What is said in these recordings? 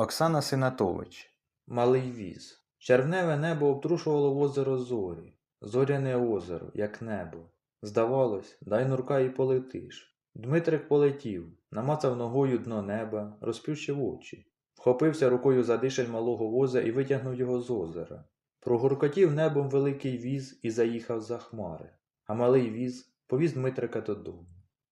Оксана Синатович. Малий віз. Червневе небо обтрушувало в озеро зорі. Зоряне озеро, як небо. Здавалось, дай нурка і полетиш. Дмитрик полетів, намацав ногою дно неба, розплющив очі. Вхопився рукою за дишель малого воза і витягнув його з озера. Прогуркотів небом великий віз і заїхав за хмари, а малий віз повіз Дмитрика додому.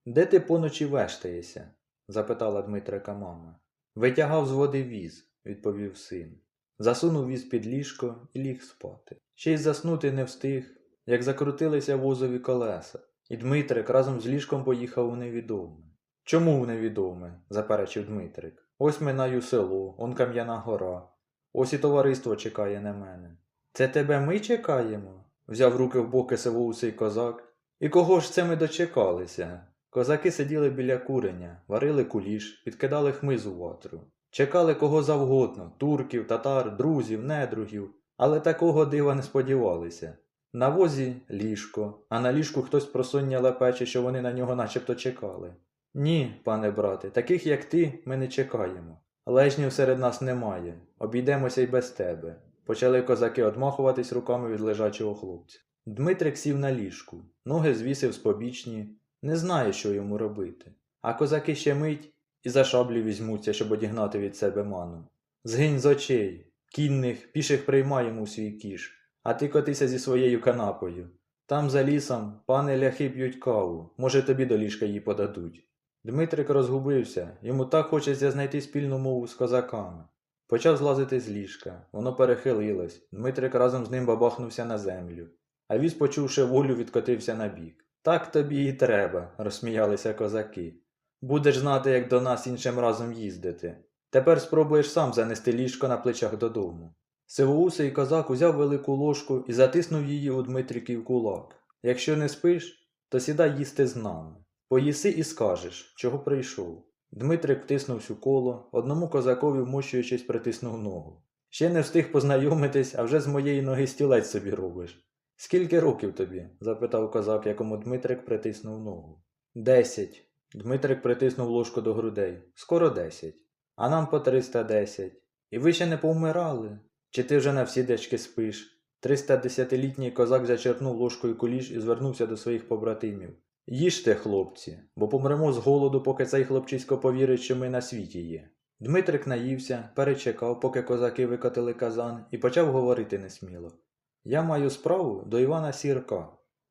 Де ти поночі вештаєшся? запитала Дмитрика мама. Витягав з води віз, відповів син. Засунув віз під ліжко і ліг спати. Ще й заснути не встиг, як закрутилися возові колеса, і Дмитрик разом з ліжком поїхав у невідоме. Чому в невідоме? заперечив Дмитрик. Ось минаю село, он кам'яна гора. Ось і товариство чекає на мене. Це тебе ми чекаємо? взяв руки в боки сивоусий козак. І кого ж це ми дочекалися? Козаки сиділи біля куреня, варили куліш, підкидали хмиз у ватру. Чекали кого завгодно турків, татар, друзів, недругів, але такого дива не сподівалися. На возі ліжко, а на ліжку хтось просоння лепече, що вони на нього начебто чекали. Ні, пане брате, таких як ти ми не чекаємо. Лежнів серед нас немає, обійдемося й без тебе. Почали козаки одмахуватись руками від лежачого хлопця. Дмитрик сів на ліжку, ноги звісив з побічні, не знає, що йому робити. А козаки ще мить і за шаблі візьмуться, щоб одігнати від себе ману. Згинь з очей, кінних, піших приймаємо у свій кіш, а ти котися зі своєю канапою. Там за лісом пани ляхи п'ють каву, може тобі до ліжка її подадуть. Дмитрик розгубився, йому так хочеться знайти спільну мову з козаками. Почав злазити з ліжка, воно перехилилось, Дмитрик разом з ним бабахнувся на землю, а віз, почувши волю, відкотився на бік. Так тобі і треба, розсміялися козаки. Будеш знати, як до нас іншим разом їздити. Тепер спробуєш сам занести ліжко на плечах додому. Сивоусий козак узяв велику ложку і затиснув її у Дмитриків кулак. Якщо не спиш, то сідай їсти з нами. Поїси і скажеш, чого прийшов. Дмитрик втиснувся у коло, одному козакові вмощуючись притиснув ногу. Ще не встиг познайомитись, а вже з моєї ноги стілець собі робиш. Скільки років тобі? запитав козак, якому Дмитрик притиснув ногу. Десять. Дмитрик притиснув ложку до грудей. Скоро десять. А нам по триста десять. І ви ще не повмирали? Чи ти вже на всі дечки спиш? Тристадесятилітній козак зачерпнув ложкою куліш і звернувся до своїх побратимів. Їжте, хлопці, бо помремо з голоду, поки цей хлопчисько повірить, що ми на світі є. Дмитрик наївся, перечекав, поки козаки викотили казан, і почав говорити несміло. Я маю справу до Івана Сірка.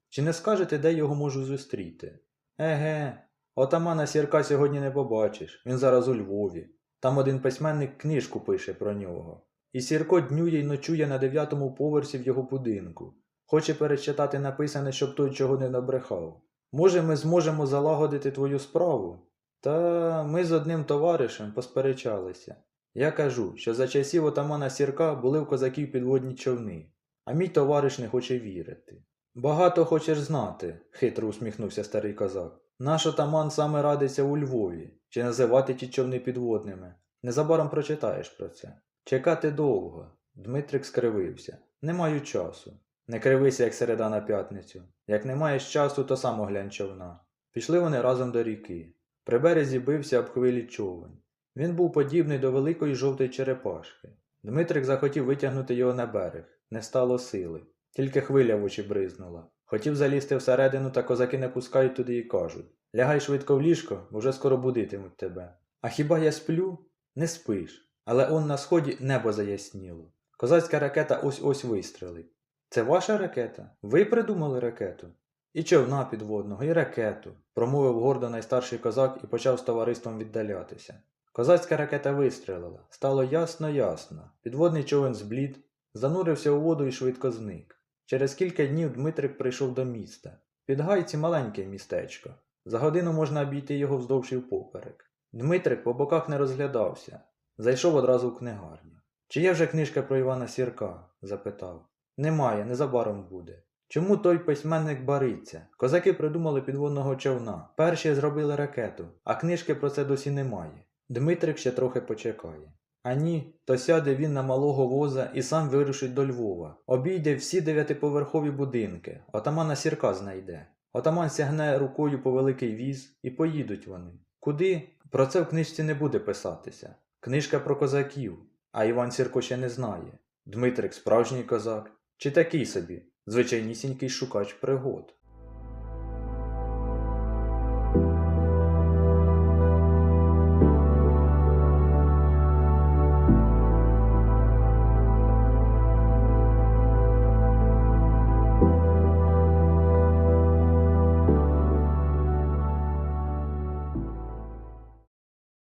Чи не скажете, де його можу зустріти? Еге, отамана Сірка сьогодні не побачиш, він зараз у Львові. Там один письменник книжку пише про нього. І Сірко днює й ночує на дев'ятому поверсі в його будинку. Хоче перечитати написане, щоб той чого не набрехав. Може, ми зможемо залагодити твою справу? Та ми з одним товаришем посперечалися. Я кажу, що за часів отамана Сірка були в козаків підводні човни, а мій товариш не хоче вірити. Багато хочеш знати, хитро усміхнувся старий козак. Наш отаман саме радиться у Львові, чи називати ті човни підводними. Незабаром прочитаєш про це. Чекати довго. Дмитрик скривився. Не маю часу. Не кривися, як середа на п'ятницю. Як не маєш часу, то сам оглянь човна. Пішли вони разом до ріки. При березі бився об хвилі човен. Він був подібний до великої жовтої черепашки. Дмитрик захотів витягнути його на берег. Не стало сили. Тільки хвиля в очі бризнула. Хотів залізти всередину, та козаки не пускають туди і кажуть Лягай швидко в ліжко, вже скоро будитимуть тебе. А хіба я сплю? Не спиш. Але он на сході небо заясніло. Козацька ракета ось ось вистрелить. Це ваша ракета? Ви придумали ракету? І човна підводного, і ракету, промовив гордо найстарший козак і почав з товариством віддалятися. Козацька ракета вистрелила. Стало ясно-ясно. Підводний човен зблід, занурився у воду і швидко зник. Через кілька днів Дмитрик прийшов до міста. Під гайці маленьке містечко. За годину можна обійти його вздовж і впоперек. Дмитрик по боках не розглядався. Зайшов одразу в книгарню. Чи є вже книжка про Івана Сірка? запитав. Немає, незабаром буде. Чому той письменник бариться? Козаки придумали підводного човна. Перші зробили ракету, а книжки про це досі немає. Дмитрик ще трохи почекає. А ні, то сяде він на малого воза і сам вирушить до Львова. Обійде всі дев'ятиповерхові будинки, отамана Сірка знайде. Отаман сягне рукою по великий віз і поїдуть вони. Куди? Про це в книжці не буде писатися. Книжка про козаків, а Іван Сірко ще не знає. Дмитрик справжній козак, чи такий собі, звичайнісінький шукач пригод.